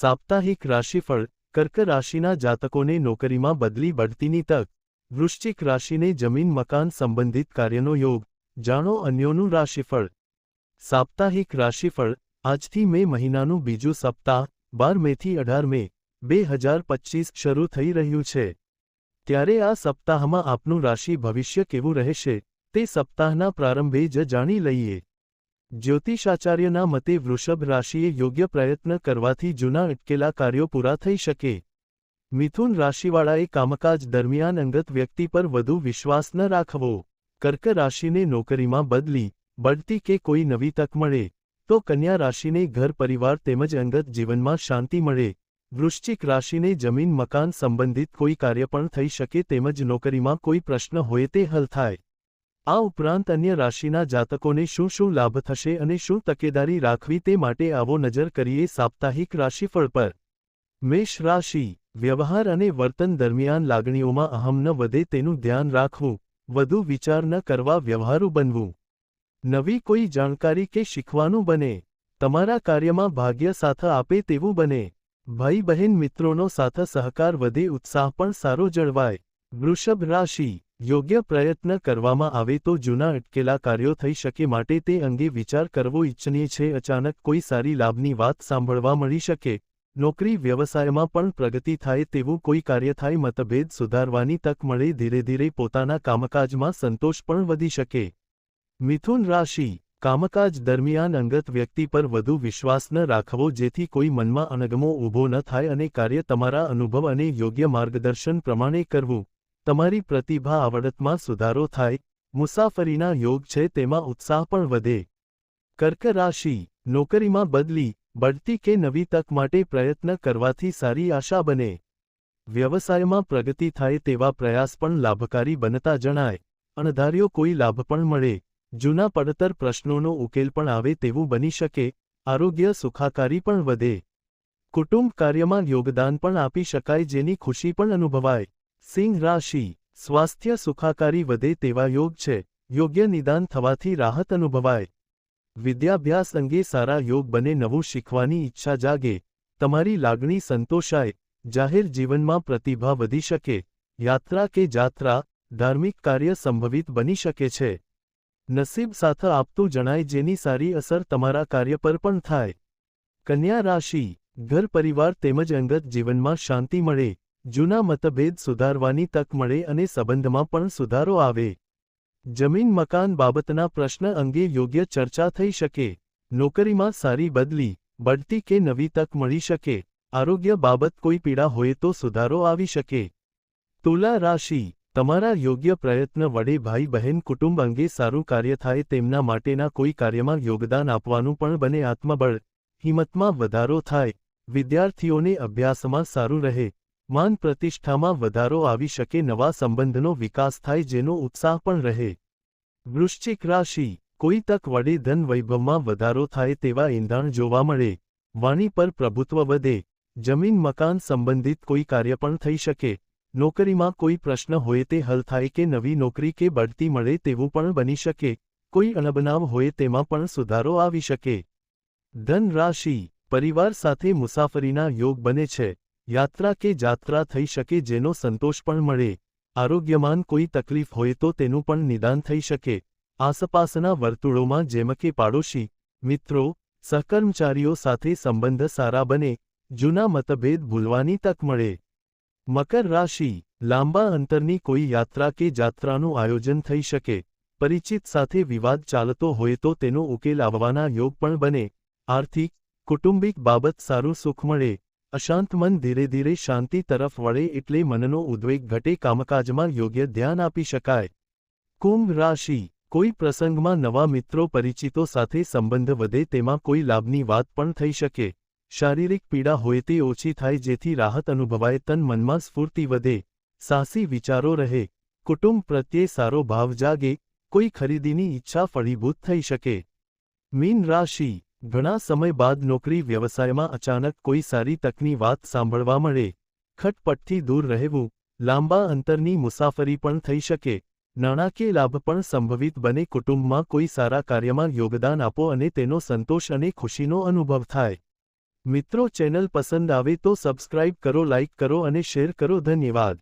સાપ્તાહિક રાશિફળ કર્ક રાશિના જાતકોને નોકરીમાં બદલી બઢતીની તક. વૃશ્ચિક રાશિને જમીન મકાન સંબંધિત કાર્યનો યોગ. જાણો અન્યોનું રાશિફળ. સાપ્તાહિક રાશિફળ આજથી મે મહિનાનું બીજું સપ્તાહ, બાર મેથી અઢાર મે, બે હજાર પચીસ શરૂ થઈ રહ્યું છે. ત્યારે આ સપ્તાહમાં આપનું રાશિ ભવિષ્ય કેવું રહેશે, તે સપ્તાહના પ્રારંભે જ જાણી લઈએ. જ્યોતિષાચાર્યના મતે વૃષભ રાશિએ યોગ્ય પ્રયત્ન કરવાથી જૂના અટકેલા કાર્યો પૂરા થઈ શકે. મિથુન રાશિવાળાએ કામકાજ દરમિયાન અંગત વ્યક્તિ પર વધુ વિશ્વાસ ન રાખવો. કર્ક રાશિને નોકરીમાં બદલી, બઢતી કે કોઈ નવી તક મળે, તો કન્યા રાશિને ઘર પરિવાર તેમજ અંગત જીવનમાં શાંતિ મળે. વૃશ્ચિક રાશિને જમીન મકાન સંબંધિત કોઈ કાર્ય પણ થઈ શકે તેમજ નોકરીમાં કોઈ પ્રશ્ન હોય તે હલ થાય. આ ઉપરાંત અન્ય રાશિના જાતકોને શું શું લાભ થશે અને શું તકેદારી રાખવી તે માટે આવો નજર કરીએ સાપ્તાહિક રાશિફળ પર. મેષ રાશિ, વ્યવહાર અને વર્તન દરમિયાન લાગણીઓમાં અહમ ન વધે તેનું ધ્યાન રાખવું, વધુ વિચાર ન કરવા વ્યવહારુ બનવું. નવી કોઈ જાણકારી કે શીખવાનું બને, તમારા કાર્યમાં ભાગ્ય સાથ આપે તેવું બને ભાઈ બહેન મિત્રોનો સાથ સહકાર વધે, ઉત્સાહ પણ સારો જળવાય. વૃષભ રાશિ યોગ્ય પ્રયત્ન કરવામાં આવે તો જૂના અટકેલા કાર્યો થઈ શકે માટે તે અંગે વિચાર કરવો ઇચ્છનીય છે. અચાનક કોઈ સારી લાભની વાત સાંભળવા મળી શકે. નોકરી વ્યવસાયમાં પણ પ્રગતિ થાય તેવું કોઈ કાર્ય થાય મતભેદ સુધારવાની તક મળે ધીરે ધીરે પોતાના કામકાજમાં સંતોષ પણ વધી શકે. મિથુન રાશિ. કામકાજ દરમિયાન અંગત વ્યક્તિ પર વધુ વિશ્વાસ ન રાખવો જેથી કોઈ મનમાં અણગમો ઊભો ન થાય અને કાર્ય તમારા અનુભવ અને યોગ્ય માર્ગદર્શન પ્રમાણે કરવું. તમારી પ્રતિભા આવડતમાં સુધારો થાય, મુસાફરીના યોગ છે તેમાં ઉત્સાહ પણ વધે. કર્ક રાશિ નોકરીમાં બદલી, બઢતી કે નવી તક માટે પ્રયત્ન કરવાથી સારી આશા બને. વ્યવસાયમાં પ્રગતિ થાય તેવા પ્રયાસ પણ લાભકારી બનતા જણાય, અણધાર્યો કોઈ લાભ પણ મળે. જૂના પડતર પ્રશ્નોનો ઉકેલ પણ આવે તેવું બની શકે, આરોગ્ય સુખાકારી પણ વધે. કુટુંબ કાર્યમાં યોગદાન પણ આપી શકાય જેની ખુશી પણ અનુભવાય. સિંહ રાશિ, સ્વાસ્થ્ય સુખાકારી વધે તેવા યોગ છે, યોગ્ય નિદાન થવાથી રાહત અનુભવાય. વિદ્યાભ્યાસ અંગે સારા યોગ બને નવું શીખવાની ઈચ્છા જાગે, તમારી લાગણી સંતોષાય, જાહેર જીવનમાં પ્રતિભા વધી શકે, યાત્રા કે જાત્રા, ધાર્મિક કાર્ય સંભવિત બની શકે છે. નસીબ સાથ આપતું જણાય જેની સારી અસર તમારા કાર્ય પર પણ થાય. કન્યા રાશિ, ઘર પરિવાર તેમજ અંગત જીવનમાં શાંતિ મળે જૂના મતભેદ સુધારવાની તક મળે અને સંબંધમાં પણ સુધારો આવે. જમીન મકાન બાબતના પ્રશ્ન અંગે યોગ્ય ચર્ચા થઈ શકે. નોકરીમાં સારી બદલી, બઢતી કે નવી તક મળી શકે. આરોગ્ય બાબત કોઈ પીડા હોય તો સુધારો આવી શકે. તુલા રાશિ, તમારા યોગ્ય પ્રયત્ન વડે ભાઈ બહેન કુટુંબ અંગે સારું કાર્ય થાય તેમના માટેના કોઈ કાર્યમાં યોગદાન આપવાનું પણ બને આત્મબળ. હિંમતમાં વધારો થાય. વિદ્યાર્થીઓને અભ્યાસમાં સારું રહે. માન પ્રતિષ્ઠામાં વધારો આવી શકે નવા સંબંધનો વિકાસ થાય જેનો ઉત્સાહ પણ રહે. વૃશ્ચિક રાશિ, કોઈ તક વડે ધન વૈભવમાં વધારો થાય તેવા ઈંધણ જોવા મળે. વાણી પર પ્રભુત્વ વધે. જમીન મકાન સંબંધિત કોઈ કાર્ય પણ થઈ શકે. નોકરીમાં કોઈ પ્રશ્ન હોય તે હલ થાય કે નવી નોકરી કે બઢતી મળે તેવું પણ બની શકે. કોઈ અણબનાવ હોય તેમાં પણ સુધારો આવી શકે. ધન રાશિ, પરિવાર સાથે મુસાફરીના યોગ બને છે. યાત્રા કે જાત્રા થઈ શકે જેનો સંતોષ પણ મળે. આરોગ્યમાન કોઈ તકલીફ હોય તો તેનું પણ નિદાન થઈ શકે. આસપાસના વર્તુળોમાં જેમ કે પાડોશી, મિત્રો, સહકર્મચારીઓ સાથે સંબંધ સારા બને, જૂના મતભેદ ભૂલવાની તક મળે. મકર રાશિ, લાંબા અંતરની કોઈ યાત્રા કે જાત્રાનું આયોજન થઈ શકે. પરિચિત સાથે વિવાદ ચાલતો હોય તો તેનો ઉકેલ આવવાના યોગ પણ બને. આર્થિક, કુટુંબિક બાબત સારું સુખ મળે. અશાંત મન ધીરે ધીરે શાંતિ તરફ વળે એટલે મનનો ઉદ્વેગ ઘટે, કામકાજમાં યોગ્ય ધ્યાન આપી શકાય. કુંભ રાશિ. કોઈ પ્રસંગમાં નવા મિત્રો, પરિચિતો સાથે સંબંધ વધે તેમાં કોઈ લાભની વાત પણ થઈ શકે. શારીરિક પીડા હોય તે ઓછી થાય જેથી રાહત અનુભવાય, તન મનમાં સ્ફૂર્તિ વધે. સાહસી વિચારો રહે. કુટુંબ પ્રત્યે સારો ભાવ જાગે. કોઈ ખરીદીની ઈચ્છા ફળીભૂત થઈ શકે. મીન રાશિ. ઘણા સમય બાદ નોકરી વ્યવસાયમાં અચાનક કોઈ સારી તકની વાત સાંભળવા મળે. ખટપટથી દૂર રહેવું, લાંબા અંતરની મુસાફરી પણ થઈ શકે. નાણાકીય લાભ પણ સંભવિત બને કુટુંબમાં કોઈ સારા કાર્યમાં યોગદાન આપો અને તેનો સંતોષ અને ખુશીનો અનુભવ થાય. મિત્રો ચેનલ પસંદ આવે તો સબસ્ક્રાઇબ કરો, લાઇક કરો અને શેર કરો. ધન્યવાદ.